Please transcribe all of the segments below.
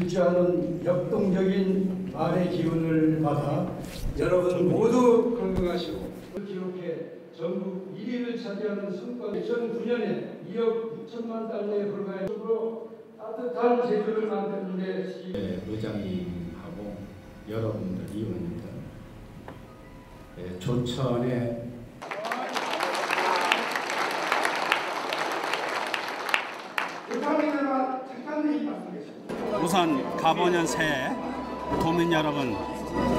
주시하는 역동적인 말의 기운을 받아 여러분 모두 건강하시고 기록해 전국 1위를 차지하는 성과 2009년에 2억 6천만 달러에 으로 따뜻한 제주를 만드는 데 네, 의장님하고 여러분들 의원님들 네, 조천에 우선 가보년 새해 도민 여러분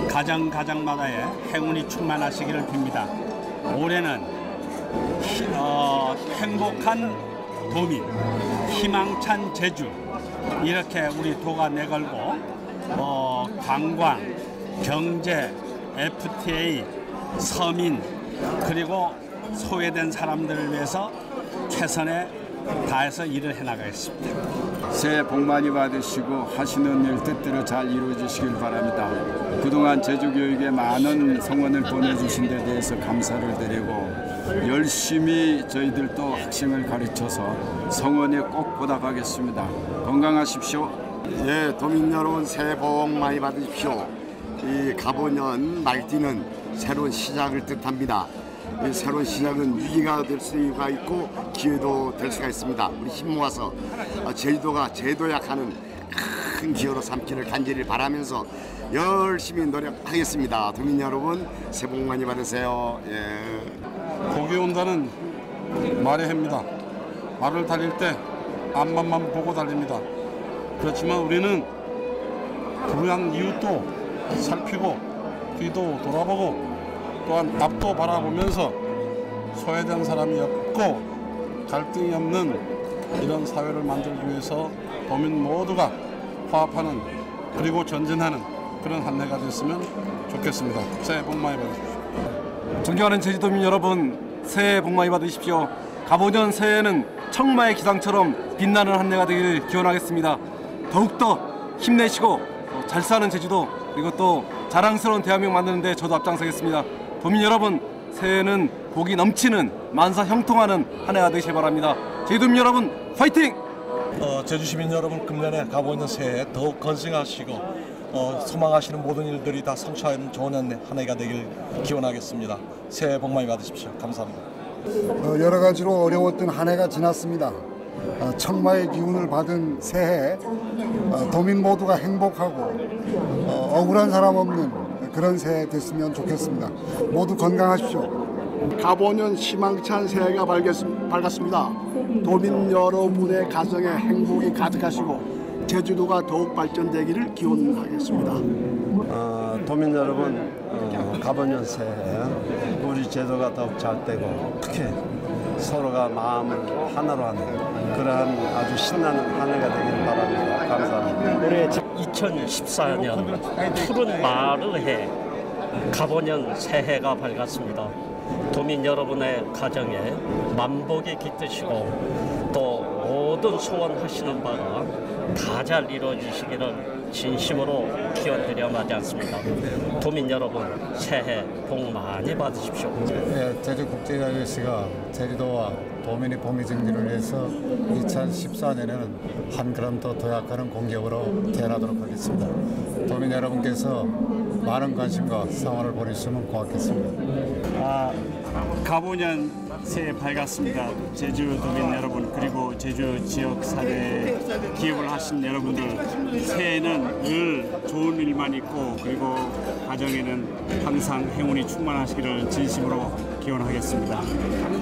가정 가정마다의 행운이 충만하시기를 빕니다. 올해는 히- 어, 행복한 도민, 희망찬 제주 이렇게 우리 도가 내걸고 어, 관광, 경제, FTA, 서민 그리고 소외된 사람들을 위해서 최선의 다해서 일을 해나가겠습니다. 새해 복 많이 받으시고 하시는 일 뜻대로 잘 이루어지시길 바랍니다. 그동안 제주교육에 많은 성원을 보내주신 데 대해서 감사를 드리고 열심히 저희들도 학생을 가르쳐서 성원에 꼭 보답하겠습니다. 건강하십시오. 예, 도민 여러분 새해 복 많이 받으십시오. 이 가보년 말띠는 새로운 시작을 뜻합니다. 이 새로운 시작은 위기가 될 수가 있고 기회도 될 수가 있습니다. 우리 힘 모아서 어, 제주도가 제도약하는 큰 기회로 삼기를 간절히 바라면서 열심히 노력하겠습니다. 도민 여러분 새해 복 많이 받으세요. 예. 복이 온다는 말의 해입니다. 말을 달릴 때 앞만만 보고 달립니다. 그렇지만 우리는 불우한 이웃도 살피고 뒤도 돌아보고 또한 앞도 바라보면서 소외된 사람이 없고 갈등이 없는 이런 사회를 만들기 위해서 도민 모두가 화합하는 그리고 전진하는 그런 한 해가 됐으면 좋겠습니다. 새해 복 많이 받으십시오. 존경하는 제주도민 여러분 새해 복 많이 받으십시오. 가보년 새해는 청마의 기상처럼 빛나는 한 해가 되길 기원하겠습니다. 더욱더 힘내시고 어, 잘 사는 제주도 그리고 또 자랑스러운 대한민국 만드는데 저도 앞장서겠습니다. 도민 여러분 새해는 복이 넘치는 만사 형통하는 한 해가 되시길 바랍니다. 제주도민 여러분 파이팅! 어, 제주 시민 여러분 금년에 가고 있는 새해 더욱 건승하시고 어, 소망하시는 모든 일들이 다 성취하는 좋은 한 해- 한 해가 되길 기원하겠습니다. 새해 복 많이 받으십시오. 감사합니다. 어, 여러 가지로 어려웠던 한 해가 지났습니다. 어, 청마의 기운을 받은 새해 어, 도민 모두가 행복하고 어, 억울한 사람 없는 그런 새해 됐으면 좋겠습니다. 모두 건강하십시오. 가보년 희망찬 새해가 밝았습니다. 도민 여러분의 가정에 행복이 가득하시고 제주도가 더욱 발전되기를 기원하겠습니다. 어, 도민 여러분 어, 가보년 새해 우리 제도가 더욱 잘 되고 특히 서로가 마음을 하나로 하는 그러한 아주 신나는 한 해가 되기를 바랍니다. 올해 2014년 푸른 마르 해 가보년 새해가 밝았습니다. 도민 여러분의 가정에 만복이 깃드시고 또 모든 소원하시는 바가 다 잘 이루어지시기를 진심으로 기원드려 마지 않습니다. 도민 여러분 새해 복 많이 받으십시오. 네, 제주국제자유시가 제주도와 도민의 복리 정리를 위해서 2014년에는 한 걸음 더 도약하는 공격으로 태어나도록 하겠습니다. 도민 여러분께서 많은 관심과 상황을 보내주시면 고맙겠습니다. 아, 가보년 새해 밝았습니다. 제주 도민 여러분 그리고 제주 지역 사회에 기업을 하신 여러분들 새해는 늘 좋은 일만 있고 그리고 가정에는 항상 행운이 충만하시기를 진심으로 기원하겠습니다.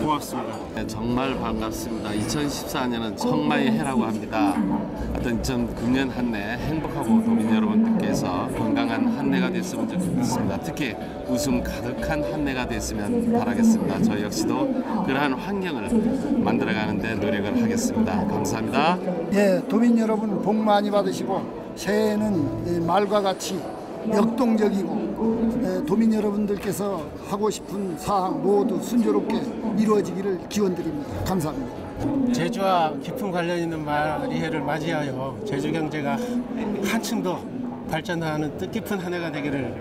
고맙습니다. 네, 정말 반갑습니다. 2014년은 청마의 해라고 합니다. 하여튼 2009년 한 해 행복하고 도민 여러분들께서 건강한 한 해가 됐으면 좋겠습니다. 특히 웃음 가득한 한 해가 됐으면 바라겠습니다. 저 역시도 그러한 환경을 만들어가는데 노력을 하겠습니다. 감사합니다. 예, 도민 여러분 복 많이 받으시고 새해는 이 말과 같이 역동적이고 예, 도민 여러분들께서 하고 싶은 사항 모두 순조롭게 이루어지기를 기원드립니다. 감사합니다. 제주와 깊은 관련 있는 마리해를 맞이하여 제주 경제가 한층 더 발전하는 뜻깊은 한 해가 되기를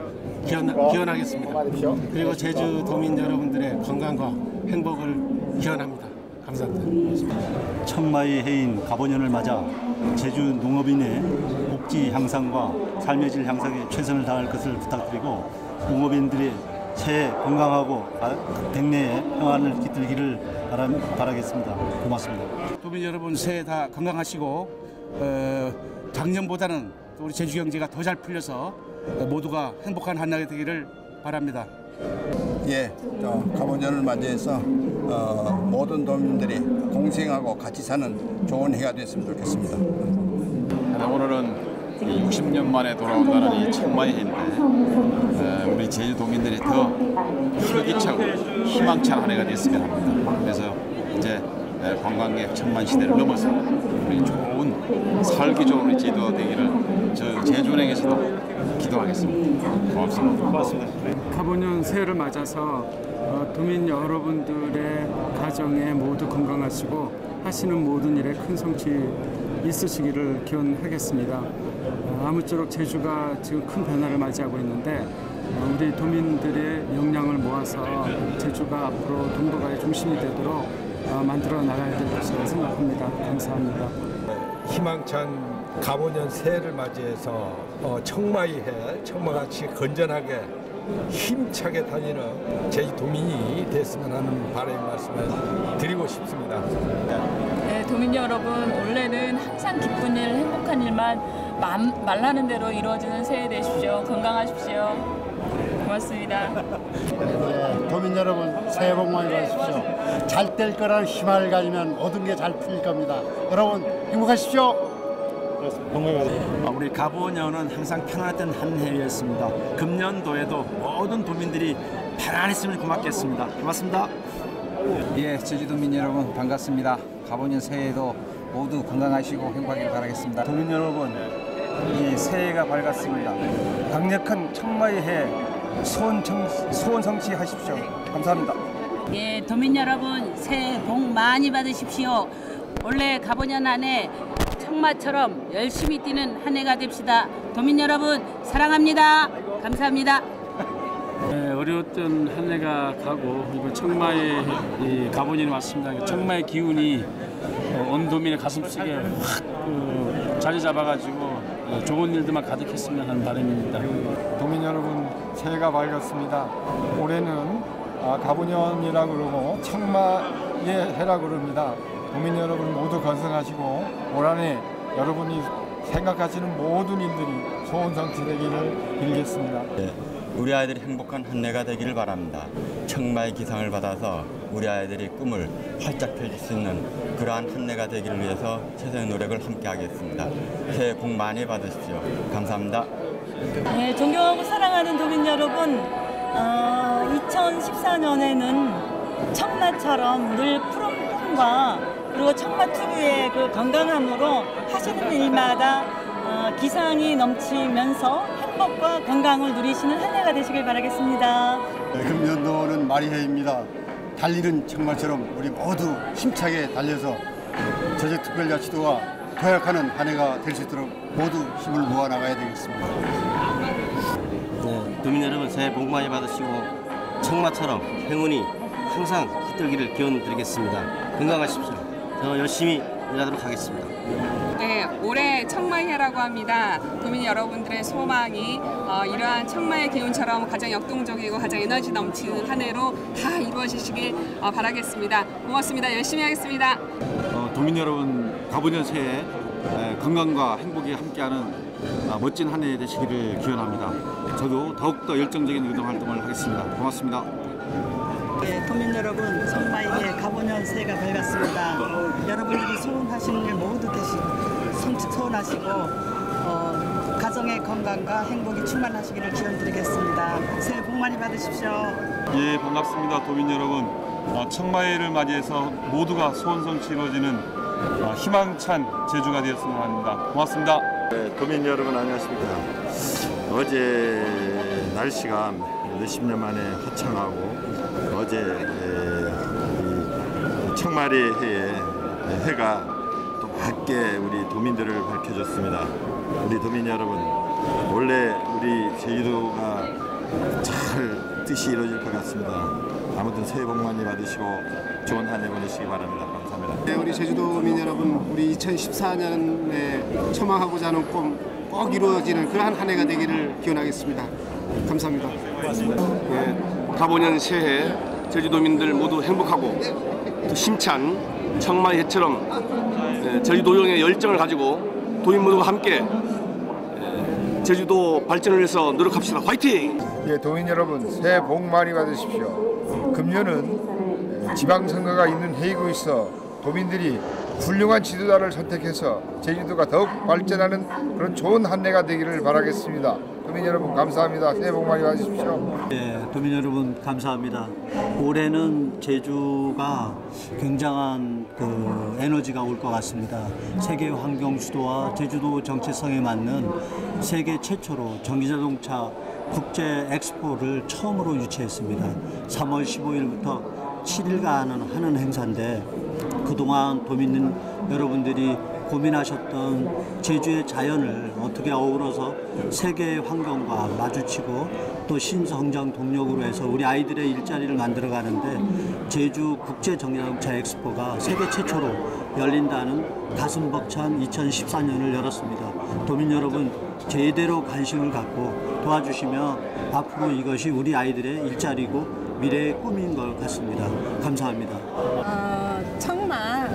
기원, 기원 하겠습니다. 그리고 제주 도민 여러분들의 건강과 행복을 기원합니다. 감사합니다. 천마의 해인 가보년을 맞아 제주 농업인의 복지 향상과 삶의 질 향상에 최선을 다할 것을 부탁드리고 농업인들의 새해 건강하고 백내에 평안을 깃들기를 바라, 바라 겠습니다. 고맙습니다. 도민 여러분 새해 다 건강하시고 어, 작년보다는 또 우리 제주 경제가 더 잘 풀려서 어, 모두가 행복한 한 해가 되기를 바랍니다. 예, 저 가보년을 맞이해서 어, 모든 도민들이 공생하고 같이 사는 좋은 해가 됐으면 좋겠습니다. 오늘은 60년 만에 돌아온다는 이 청마의 해인데 어, 우리 제주 도민들이 더 활기차고 희망찬 한 해가 됐으면 합니다. 그래서 이제 에, 관광객 천만 시대를 넘어서 우리 좋은 살기 좋은 제주가 되기를 저 제주은행에서도 기도하겠습니다. 고맙습니다. 고맙습니다. 가보년 새해를 맞아서 어, 도민 여러분들의 가정에 모두 건강하시고 하시는 모든 일에 큰 성취 있으시기를 기원하겠습니다. 어, 아무쪼록 제주가 지금 큰 변화를 맞이하고 있는데 어, 우리 도민들의 역량을 모아서 제주가 앞으로 동북아의 중심이 되도록 어, 만들어 나가야 될 것이라고 생각합니다. 감사합니다. 희망찬 가보년 새해를 맞이해서 어, 청마의 해, 청마같이 건전하게 힘차게 달리는 제주 도민이 됐으면 하는 바람의 말씀을 드리고 싶습니다. 네, 도민 여러분, 올해는 항상 기쁜 일, 행복한 일만 맘, 말라는 대로 이루어지는 새해 되십시오. 건강하십시오. 고맙습니다. 네, 도민 여러분 새해 복 많이 받으십시오. 잘 될 거라는 희망을 가지면 모든 게 잘 풀릴 겁니다. 여러분 행복하십시오. 아, 우리 가보년은 항상 평안했던 한 해였습니다. 금년도에도 모든 도민들이 편안했으면 고맙겠습니다. 고맙습니다. 예, 제주도민 여러분 반갑습니다. 가보년 새해에도 모두 건강하시고 행복하길 바라겠습니다. 도민 여러분, 이 새해가 밝았습니다. 강력한 청마의 해 소원, 청, 소원 성취하십시오. 감사합니다. 예, 도민 여러분 새해 복 많이 받으십시오. 올해 가보년 안에 청마처럼 열심히 뛰는 한 해가 됩시다. 도민 여러분 사랑합니다. 감사합니다. 네, 어려웠던 한 해가 가고 그리고 청마의 이 가본이 왔습니다. 청마의 기운이 어, 온 도민의 가슴속에 확 그, 자리 잡아가지고 어, 좋은 일들만 가득했으면 하는 바람입니다. 도민 여러분 새해가 밝았습니다. 올해는 아, 가보년이라 그러고 청마의 해라 그럽니다. 도민 여러분 모두 건승하시고 올 한해 여러분이 생각하시는 모든 일들이 소원 성취되기를 빌겠습니다. 네, 우리 아이들이 행복한 한 해가 되기를 바랍니다. 청마의 기상을 받아서 우리 아이들이 꿈을 활짝 펼칠 수 있는 그러한 한 해가 되기를 위해서 최선의 노력을 함께 하겠습니다. 새해 복 많이 받으십시오. 감사합니다. 네, 존경하고 사랑하는 도민 여러분, 어, 2014년에는 청마처럼 늘 푸른 꿈과 그리고 청마 특유의 그 건강함으로 하시는 일마다 어, 기상이 넘치면서 행복과 건강을 누리시는 한 해가 되시길 바라겠습니다. 네, 금년도는 마리해입니다. 달리는 청말처럼 우리 모두 힘차게 달려서 제주특별자치도가 도약하는 한 해가 될 수 있도록 모두 힘을 모아 나가야 되겠습니다. 네, 도민 여러분 새해 복 많이 받으시고 청마처럼 행운이 항상 깃들기를 기원 드리겠습니다. 건강하십시오. 저 열심히 일하도록 하겠습니다. 네, 올해 청마해라고 합니다. 도민 여러분들의 소망이 어, 이러한 청마의 기운처럼 가장 역동적이고 가장 에너지 넘치는 한 해로 다 이루어지시길 어, 바라겠습니다. 고맙습니다. 열심히 하겠습니다. 어, 도민 여러분 가보년 새해 에, 건강과 행복이 함께하는 아, 멋진 한 해 되시기를 기원합니다. 저도 더욱더 열정적인 의동 활동을 하겠습니다. 고맙습니다. 예, 도민 여러분, 정말에 가보년 새해가 밝았습니다. 여러분들이 소원하시는 일 모두 되시, 성취 소원하시고 어, 가정의 건강과 행복이 충만하시기를 기원드리겠습니다. 새해 복 많이 받으십시오. 예, 반갑습니다. 도민 여러분. 어, 청마회를 맞이해서 모두가 소원 성취 이루어지는 어, 희망찬 제주가 되었으면 합니다. 고맙습니다. 네, 도민 여러분 안녕하십니까. 어제 날씨가 몇십 년 만에 화창하고 어제 에, 이 청마리 해에 해가 또 밝게 우리 도민들을 밝혀줬습니다. 우리 도민 여러분 원래 우리 제주도가 잘 뜻이 이루어질 것 같습니다. 아무튼 새해 복 많이 받으시고 좋은 한 해 보내시기 바랍니다. 감사합니다. 네, 우리 제주도민 여러분, 우리 2014년에 처망하고자 하는 꿈 꼭 이루어지는 그러한 한 해가 되기를 기원하겠습니다. 감사합니다. 예, 가보년 새해 제주도민들 모두 행복하고 또 힘찬 청마의 해처럼 예, 제주도령의 열정을 가지고 도민 모두가 함께 예, 제주도 발전을 위해서 노력합시다. 화이팅! 예, 도민 여러분 새해 복 많이 받으십시오. 금년은 예, 지방선거가 있는 해이고 있어 도민들이 훌륭한 지도자를 선택해서 제주도가 더욱 발전하는 그런 좋은 한 해가 되기를 바라겠습니다. 도민 여러분 감사합니다. 새해 복 많이 받으십시오. 네, 도민 여러분 감사합니다. 올해는 제주가 굉장한 그 에너지가 올 것 같습니다. 세계 환경 수도와 제주도 정체성에 맞는 세계 최초로 전기자동차 국제 엑스포를 처음으로 유치했습니다. 3월 15일부터 7일간 하는 행사인데 그동안 도민 여러분들이 고민하셨던 제주의 자연을 어떻게 어우러서 세계의 환경과 마주치고 또 신성장 동력으로 해서 우리 아이들의 일자리를 만들어 가는데 제주 국제 정자동차 엑스포가 세계 최초로 열린다는 가슴 벅찬 2014년을 열었습니다. 도민 여러분 제대로 관심을 갖고 도와주시면 앞으로 이것이 우리 아이들의 일자리고 미래의 꿈인 것 같습니다. 감사합니다.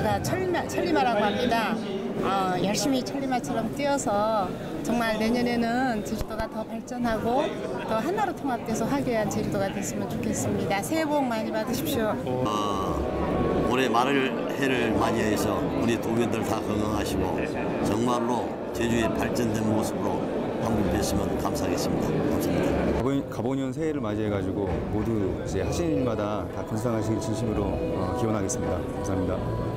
어, 청마, 천리마, 천리마라고 합니다. 어, 열심히 천리마처럼 뛰어서 정말 내년에는 제주도가 더 발전하고 더 하나로 통합돼서 화기애애한 제주도가 됐으면 좋겠습니다. 새해 복 많이 받으십시오. 어, 올해 말을 해를 맞이해서 우리 도민들 다 건강하시고 정말로 제주의 발전된 모습으로 한번 뵀으면 감사하겠습니다. 감사합니다. 가보, 가보년 새해를 맞이해가지고 모두 이제 하시는 일마다 다 건강하시길 진심으로 어, 기원하겠습니다. 감사합니다.